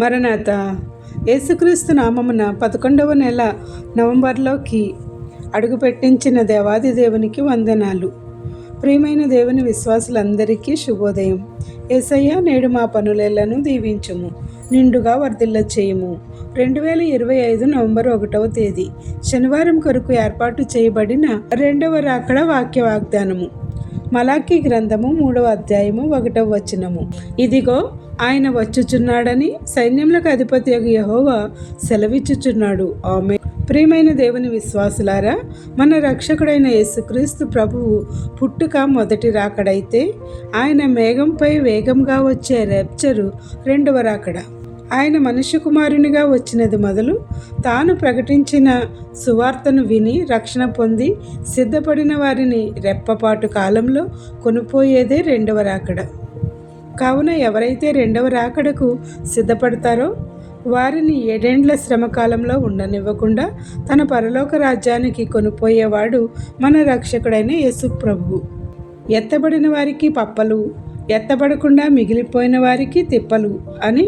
మరణాత. యేసుక్రీస్తు నామమున పదకొండవ నెల నవంబర్లోకి అడుగుపెట్టించిన దేవాది దేవునికి వందనాలు. ప్రియమైన దేవుని విశ్వాసులందరికీ శుభోదయం. ఏసయ్య నేడు మా పనులెలను దీవించుము నిండుగా వర్ధిల్ల చేయము రెండు వేల ఇరవై ఐదు నవంబర్ ఒకటవ తేదీ శనివారం కొరకు ఏర్పాటు చేయబడిన రెండవ రాకడ వాక్య వాగ్దానము. మలాకి గ్రంథము మూడవ అధ్యాయము ఒకటవ వచనము. ఇదిగో ఆయన వచ్చుచున్నాడని సైన్యములకు అధిపతి యహోవా సెలవిచ్చుచున్నాడు. ఆమె ప్రియమైన దేవుని విశ్వాసులారా మన రక్షకుడైన యేసుక్రీస్తు ప్రభువు పుట్టుక మొదటి రాకడైతే ఆయన మేఘంపై వేగంగా వచ్చే రెప్చరు రెండవ రాకడ. ఆయన మనుష్య కుమారునిగా వచ్చినది మొదలు తాను ప్రకటించిన సువార్తను విని రక్షణ పొంది సిద్ధపడిన వారిని రెప్పపాటు కాలంలో కొనిపోయేదే రెండవ రాకడ. కావున ఎవరైతే రెండవ రాకడకు సిద్ధపడతారో వారిని ఏడేండ్ల శ్రమకాలంలో ఉండనివ్వకుండా తన పరలోక రాజ్యానికి కొనిపోయేవాడు మన రక్షకుడైన యేసు ప్రభువు ఎత్తబడిన వారికి పప్పలు ఎత్తబడకుండా మిగిలిపోయిన వారికి తిప్పలు అని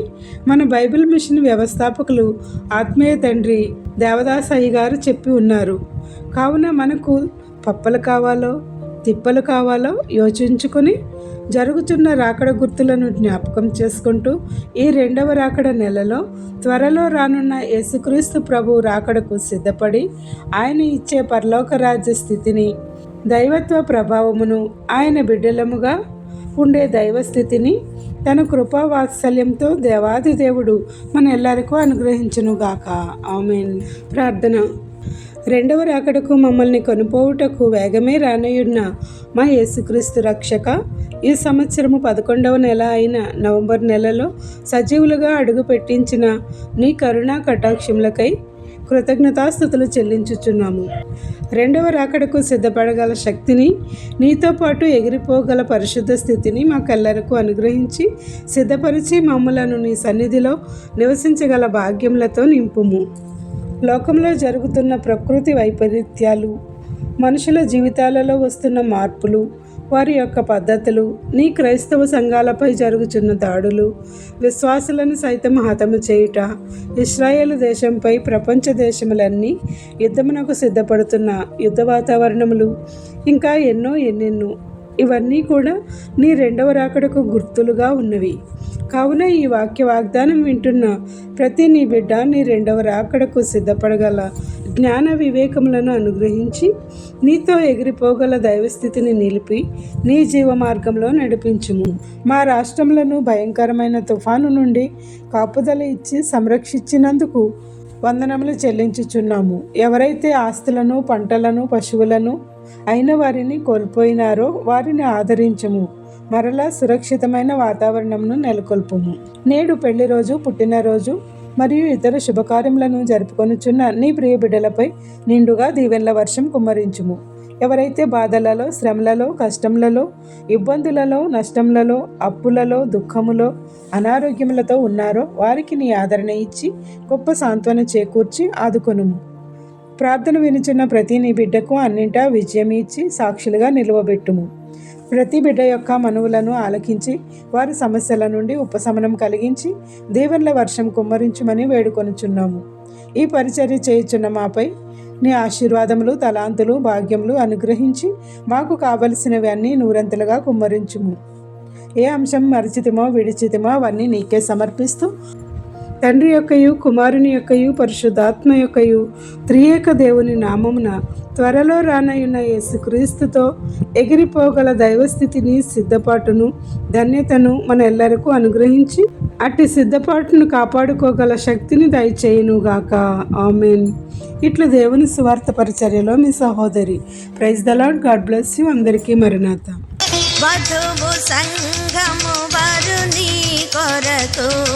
మన బైబిల్ మిషన్ వ్యవస్థాపకులు ఆత్మీయ తండ్రి దేవదాస్ గారు చెప్పి ఉన్నారు. కావున మనకు పప్పలు కావాలో తిప్పలు కావాలో యోచించుకొని జరుగుతున్న రాకడ గుర్తులను జ్ఞాపకం చేసుకుంటూ ఈ రెండవ రాకడ నెలలో త్వరలో రానున్న యేసుక్రీస్తు ప్రభు రాకడకు సిద్ధపడి ఆయన ఇచ్చే పరలోక రాజ్య స్థితిని దైవత్వ ప్రభావమును ఆయన బిడ్డలముగా ఉండే దైవస్థితిని తన కృపా వాత్సల్యంతో దేవాది దేవుడు మన ఎల్లరికూ అనుగ్రహించునుగాక. ఆమెన్. ప్రార్థన. రెండవ రాకడకు మమ్మల్ని కొనుపోవుటకు వేగమే రానయున్న మా యేసుక్రీస్తు రక్షక ఈ సంవత్సరము పదకొండవ నెల అయిన నవంబర్ నెలలో సజీవులుగా అడుగు పెట్టించిన నీ కరుణా కటాక్షములకై కృతజ్ఞతాస్థుతులు చెల్లించుచున్నాము. రెండవ రాకడకు సిద్ధపడగల శక్తిని నీతో పాటు ఎగిరిపోగల పరిశుద్ధ స్థితిని మా కల్లరకు అనుగ్రహించి సిద్ధపరిచి మమ్మలను నీ సన్నిధిలో నివసించగల భాగ్యములతో నింపుము. లోకంలో జరుగుతున్న ప్రకృతి వైపరీత్యాలు మనుషుల జీవితాలలో వస్తున్న మార్పులు వారి యొక్క పద్ధతులు నీ క్రైస్తవ సంఘాలపై జరుగుతున్న దాడులు విశ్వాసులను సైతం హతము చేయుట ఇస్రాయేల్ దేశంపై ప్రపంచ దేశములన్నీ యుద్ధమునకు సిద్ధపడుతున్న యుద్ధ వాతావరణములు ఇంకా ఎన్నో ఎన్నెన్నో. ఇవన్నీ కూడా నీ రెండవ రాకడకు గుర్తులుగా ఉన్నవి. కావున ఈ వాక్య వాగ్దానం వింటున్న ప్రతి నీ బిడ్డ నీ రెండవ రాకడకు సిద్ధపడగల జ్ఞాన వివేకములను అనుగ్రహించి నీతో ఎగిరిపోగల దైవస్థితిని నిలిపి నీ జీవ మార్గంలో నడిపించుము. మా రాష్ట్రములను భయంకరమైన తుఫాను నుండి కాపుదల ఇచ్చి సంరక్షించినందుకు వందనములు చెల్లించుచున్నాము. ఎవరైతే ఆస్తులను పంటలను పశువులను అయిన వారిని కోల్పోయినారో వారిని ఆదరించము. మరలా సురక్షితమైన వాతావరణంను నెలకొల్పుము. నేడు పెళ్ళి రోజు పుట్టినరోజు మరియు ఇతర శుభకార్యములను జరుపుకొనుచున్న నీ ప్రియ బిడ్డలపై నిండుగా దీవెన్ల వర్షం కుమ్మరించుము. ఎవరైతే బాధలలో శ్రమలలో కష్టములలో ఇబ్బందులలో నష్టములలో అప్పులలో దుఃఖములో అనారోగ్యములతో ఉన్నారో వారికి నీ ఆదరణ ఇచ్చి గొప్ప సాంత్వన చేకూర్చి ఆదుకొనుము. ప్రార్థన వినుచున్న ప్రతి నీ బిడ్డకు అన్నింటా విజయం ఇచ్చి సాక్షులుగా నిలువబెట్టుము. ప్రతి బిడ్డ యొక్క మనువులను ఆలకించి వారి సమస్యల నుండి ఉపశమనం కలిగించి దేవుళ్ళ వర్షం కుమ్మరించుమని వేడుకొనుచున్నాము. ఈ పరిచర్య చేయుచున్న మాపై నీ ఆశీర్వాదములు తలాంతులు భాగ్యములు అనుగ్రహించి మాకు కావలసినవి అన్నీ నూరంతలుగా కుమ్మరించుము. ఏ అంశం మరిచితిమో విడిచితిమో అవన్నీ నీకే సమర్పిస్తూ తండ్రి యొక్కయు కుమారుని యొక్కయు పరిశుద్ధాత్మ యొక్కయు త్రియేక దేవుని నామమున త్వరలో రానయున్న యేసుక్రీస్తుతో ఎగిరిపోగల దైవస్థితిని సిద్ధపాటును ధన్యతను మన ఎల్లరకు అనుగ్రహించి అట్టి సిద్ధపాటును కాపాడుకోగల శక్తిని దయచేయునుగాక. ఆమెన్. ఇట్లు దేవుని సువార్త పరిచర్యలో మీ సహోదరి. Praise the Lord God bless you. అందరికీ మరణాత. వధువు సంఘము వరుని కొరకు